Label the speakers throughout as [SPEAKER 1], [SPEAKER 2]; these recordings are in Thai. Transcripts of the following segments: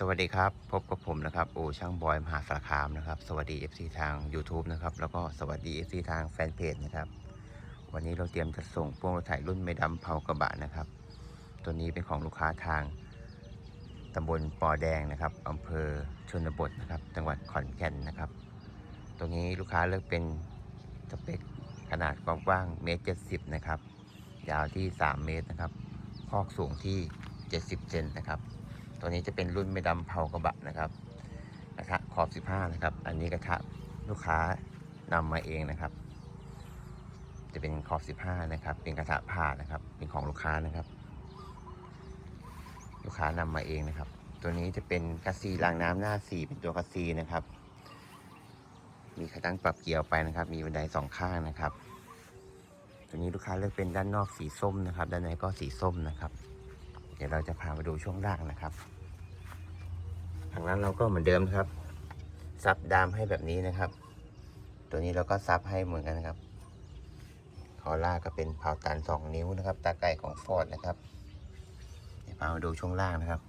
[SPEAKER 1] สวัสดีครับ พบกับผมนะครับโอช่างบอยมหาสารคามนะครับสวัสดี FC ทาง YouTube นะครับแล้วก็สวัสดี FC ทางแฟนเพจนะครับวันนี้เราเตรียมจะส่งพวงรถไถรุ่นไม่ดำเผากระบะนะครับ ตัวนี้เป็นของลูกค้าทางตำบลปอแดงนะครับอำเภอชนบทนะครับ จังหวัดขอนแก่นนะครับตัวนี้ลูกค้าเลือกเป็นสเปคขนาดกว้างเมตรเจ็ดสิบนะครับยาวที่ 3 เมตรนะครับคอกสูงที่ 70เซนนะครับ ตัวนี้จะเป็นรุ่นไม่ดำเผากระบะนะครับกระทะขอบ 15 นะครับ อันนี้กระทะลูกค้านำมาเองนะครับ จะเป็นขอบ 15 นะครับ เป็นกระทะผ่านะครับ เป็นของลูกค้านะครับ ลูกค้านำมาเองนะครับ ตัวนี้จะเป็นกัสซีรางน้ำหน้า4เป็นตัวกัสซีนะครับ มีขาตั้งปรับเกียร์ไปนะครับ มีบันไดสองข้างนะครับ ตัวนี้ลูกค้าเลือกเป็นด้านนอกสีส้มนะครับ ด้านในก็สีส้มนะครับ เดี๋ยวเราจะพามาดูช่วงล่างนะครับทางร้นเราก็เหมือนเดิมครับ ซับดามให้แบบนี้นะครับ ตัวนี้เราก็ซับให้เหมือนกันครับคอล่าก็เป็นเผาตันสองนิ้วนะครับ ตาไก่ของฟอร์ดนะครับเดี๋ยวพามาดูช่วงล่างนะครับ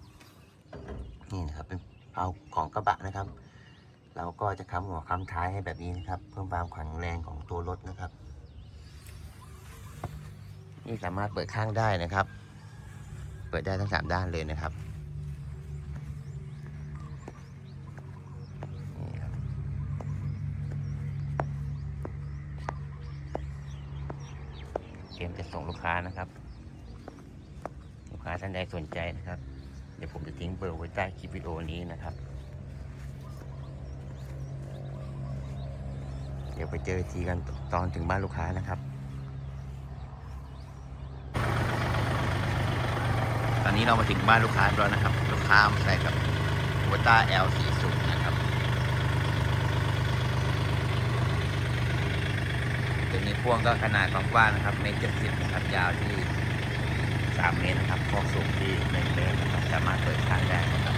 [SPEAKER 1] นี่นะครับเป็นเผาของกระบะนะครับ เราก็จะค้ำหัวค้ำท้ายให้แบบนี้นะครับ เพิ่มความแข็งแรงของตัวรถนะครับ นี่สามารถเปิดข้างได้นะครับ เปิดได้ทั้งสามด้านเลยนะครับนี่ครับเตรียมจะส่งลูกค้านะครับ ลูกค้าท่านใดสนใจนะครับ เดี๋ยวผมจะทิ้งเบอร์ไว้ใต้คลิปวิดีโอนี้นะครับ เดี๋ยวไปเจอทีกันตอนถึงบ้านลูกค้านะครับ อนนี้เรามาถึงบ้านลูกค้าแล้วนะครับ ลูกค้ามาใส่กับวต้า L40 นะครับตัวนี้พ่วงก็ขนาดกว้างนะครับเมตรเจ็ดสิบนะครับยาวที่3เมตรนะครับพอกสูงที่1เมตรนะครับสามารถเปิดข้างได้นะครับ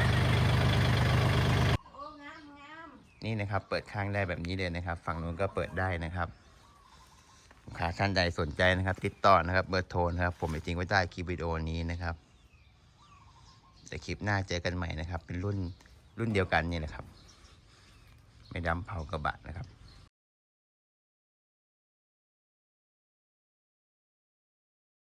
[SPEAKER 1] นี่นะครับเปิดข้างได้แบบนี้เลยนะครับ ฝั่งนู้นก็เปิดได้นะครับลูกค้าท่านใดสนใจนะครับ ติดต่อนะครับเบอร์โทรนะครับ ผมจะทิ้งไว้ใต้คลิปวิดีโอนี้นะครับ แต่คลิปหน้าเจอกันใหม่นะครับ เป็นรุ่นรุ่นเดียวกันนี่แหละครับ ไม่ดำเผากระบะนะครับ